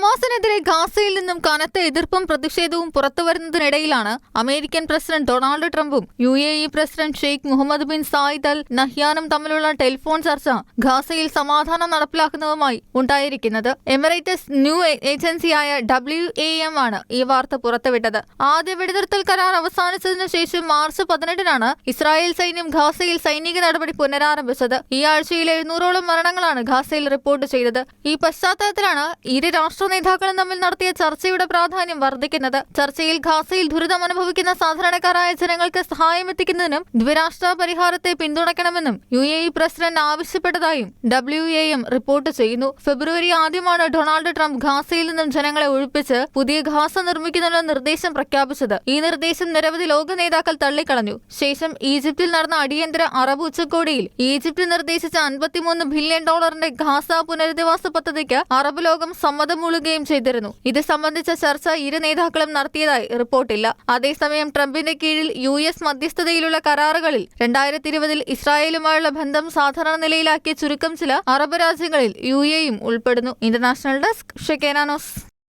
ഹമാസിനെതിരെ ഗാസയിൽ നിന്നും കനത്ത എതിർപ്പും പ്രതിഷേധവും പുറത്തുവരുന്നതിനിടയിലാണ് അമേരിക്കൻ പ്രസിഡന്റ് ഡൊണാൾഡ് ട്രംപും U A E president Sheikh Mohammed bin Zayed Al നഹ്യാനും തമ്മിലുള്ള ടെലിഫോൺ ചർച്ച ഗാസയിൽ സമാധാനം നടപ്പിലാക്കുന്നതുമായി ഉണ്ടായിരിക്കുന്നത്. എമിറേറ്റസ് ന്യൂ ഏജൻസിയായ ഡബ്ല്യു എ എം ആണ് ഈ വാർത്ത പുറത്തുവിട്ടത്. ആദ്യ വെടിനിർത്തൽ കരാർ അവസാനിച്ചതിനു ശേഷം മാർച്ച് പതിനെട്ടിനാണ് ഇസ്രായേൽ സൈന്യം ഗാസയിൽ സൈനിക നടപടി പുനരാരംഭിച്ചത്. ഈ ആഴ്ചയിൽ എഴുന്നൂറോളം മരണങ്ങളാണ് ഗാസയിൽ റിപ്പോർട്ട് ചെയ്തത്. ഈ പശ്ചാത്തലത്തിലാണ് ഇരു രാഷ്ട്ര നേതാക്കളും തമ്മിൽ നടത്തിയ ചർച്ചയുടെ പ്രാധാന്യം വർദ്ധിക്കുന്നത്. ചർച്ചയിൽ ഖാസയിൽ ദുരിതം അനുഭവിക്കുന്ന സാധാരണക്കാരായ ജനങ്ങൾക്ക് സഹായം എത്തിക്കുന്നതിനും ദ്വിരാഷ്ട്ര പരിഹാരത്തെ പിന്തുണയ്ക്കണമെന്നും യു എ ഇ പ്രസിഡന്റ് ആവശ്യപ്പെട്ടതായും ഡബ്ല്യു എ എം റിപ്പോർട്ട് ചെയ്യുന്നു. ഫെബ്രുവരി ആദ്യമാണ് ഡൊണാൾഡ് ട്രംപ് ഖാസയിൽ നിന്നും ജനങ്ങളെ ഒഴിപ്പിച്ച് പുതിയ ഖാസ നിർമ്മിക്കുന്നതിനുള്ള നിർദ്ദേശം പ്രഖ്യാപിച്ചത്. ഈ നിർദ്ദേശം നിരവധി ലോക നേതാക്കൾ തള്ളിക്കളഞ്ഞു. ശേഷം ഈജിപ്തിൽ നടന്ന അടിയന്തര അറബ് ഉച്ചകോടിയിൽ ഈജിപ്ത് നിർദ്ദേശിച്ച അൻപത്തിമൂന്ന് ബില്യൺ ഡോളറിന്റെ ഖാസ പുനരധിവാസ പദ്ധതിക്ക് അറബ് ലോകം സമ്മതം മൂളുകയും ചെയ്തിരുന്നു. ഇത് സംബന്ധിച്ച ചർച്ച ഇരു നേതാക്കളും നടത്തിയതായി റിപ്പോർട്ടില്ല. അതേസമയം ട്രംപിന്റെ കീഴിൽ യു എസ് മധ്യസ്ഥതയിലുള്ള കരാറുകളിൽ രണ്ടായിരത്തി ഇരുപതിൽ ഇസ്രായേലുമായുള്ള ബന്ധം സാധാരണ നിലയിലാക്കിയ ചുരുക്കം ചില അറബ് രാജ്യങ്ങളിൽ യു എയും ഉൾപ്പെടുന്നു. International desk ഷെക്കേനാനോസ്